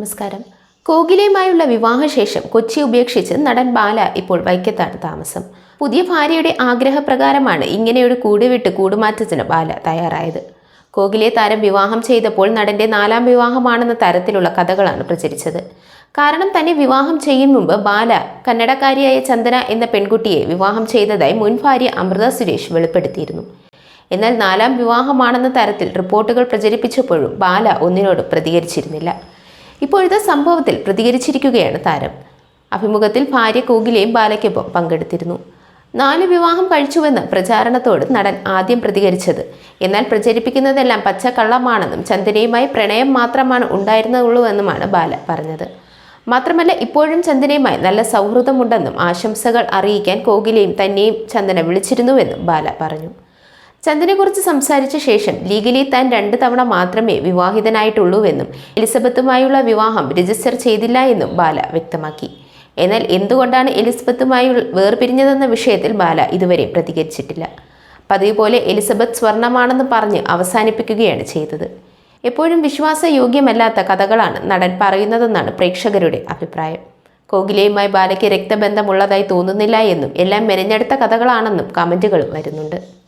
നമസ്കാരം. കോകിലയുമായുള്ള വിവാഹശേഷം കൊച്ചി ഉപേക്ഷിച്ച് നടൻ ബാല ഇപ്പോൾ വൈക്കത്താണ് താമസം. പുതിയ ഭാര്യയുടെ ആഗ്രഹപ്രകാരമാണ് ഇങ്ങനെയൊരു കൂടുവിട്ട് കൂടുമാറ്റത്തിന് ബാല തയ്യാറായത്. കോകിലെ താരം വിവാഹം ചെയ്തപ്പോൾ നടന്റെ നാലാം വിവാഹമാണെന്ന തരത്തിലുള്ള കഥകളാണ് പ്രചരിച്ചത്. കാരണം തന്നെ വിവാഹം ചെയ്യും മുമ്പ് ബാല കന്നഡക്കാരിയായ ചന്ദന എന്ന പെൺകുട്ടിയെ വിവാഹം ചെയ്തതായി മുൻ ഭാര്യ അമൃത സുരേഷ് വെളിപ്പെടുത്തിയിരുന്നു. എന്നാൽ നാലാം വിവാഹമാണെന്ന തരത്തിൽ റിപ്പോർട്ടുകൾ പ്രചരിപ്പിച്ചപ്പോഴും ബാല ഒന്നിനോട് പ്രതികരിച്ചിരുന്നില്ല. ഇപ്പോഴത്തെ സംഭവത്തിൽ പ്രതികരിച്ചിരിക്കുകയാണ് താരം. അഭിമുഖത്തിൽ ഭാര്യ കോകിലയും ബാലയ്ക്കൊപ്പം പങ്കെടുത്തിരുന്നു. നാല് വിവാഹം കഴിച്ചുവെന്ന് പ്രചാരണത്തോട് നടൻ ആദ്യം പ്രതികരിച്ചത്. എന്നാൽ പ്രചരിപ്പിക്കുന്നതെല്ലാം പച്ചക്കള്ളമാണെന്നും ചന്ദനയുമായി പ്രണയം മാത്രമാണ് ഉണ്ടായിരുന്നുള്ളൂവെന്നുമാണ് ബാല പറഞ്ഞത്. മാത്രമല്ല ഇപ്പോഴും ചന്ദനയുമായി നല്ല സൗഹൃദമുണ്ടെന്നും ആശംസകൾ അറിയിക്കാൻ കോകിലയും തന്നെയും ചന്ദന വിളിച്ചിരുന്നുവെന്നും ബാല പറഞ്ഞു. ചന്ദനെക്കുറിച്ച് സംസാരിച്ച ശേഷം ലീഗലി താൻ രണ്ട് തവണ മാത്രമേ വിവാഹിതനായിട്ടുള്ളൂവെന്നും എലിസബത്തുമായുള്ള വിവാഹം രജിസ്റ്റർ ചെയ്തില്ല എന്നും ബാല വ്യക്തമാക്കി. എന്നാൽ എന്തുകൊണ്ടാണ് എലിസബത്തുമായി വേർപിരിഞ്ഞതെന്ന വിഷയത്തിൽ ബാല ഇതുവരെ പ്രതികരിച്ചിട്ടില്ല. പതിവ് പോലെ എലിസബത്ത് സ്വർണമാണെന്ന് പറഞ്ഞ് അവസാനിപ്പിക്കുകയാണ് ചെയ്തത്. എപ്പോഴും വിശ്വാസയോഗ്യമല്ലാത്ത കഥകളാണ് നടൻ പറയുന്നതെന്നാണ് പ്രേക്ഷകരുടെ അഭിപ്രായം. കോകിലയുമായി ബാലയ്ക്ക് രക്തബന്ധമുള്ളതായി തോന്നുന്നില്ല എന്നും എല്ലാം മെനഞ്ഞെടുത്ത കഥകളാണെന്നും കമന്റുകളും വരുന്നുണ്ട്.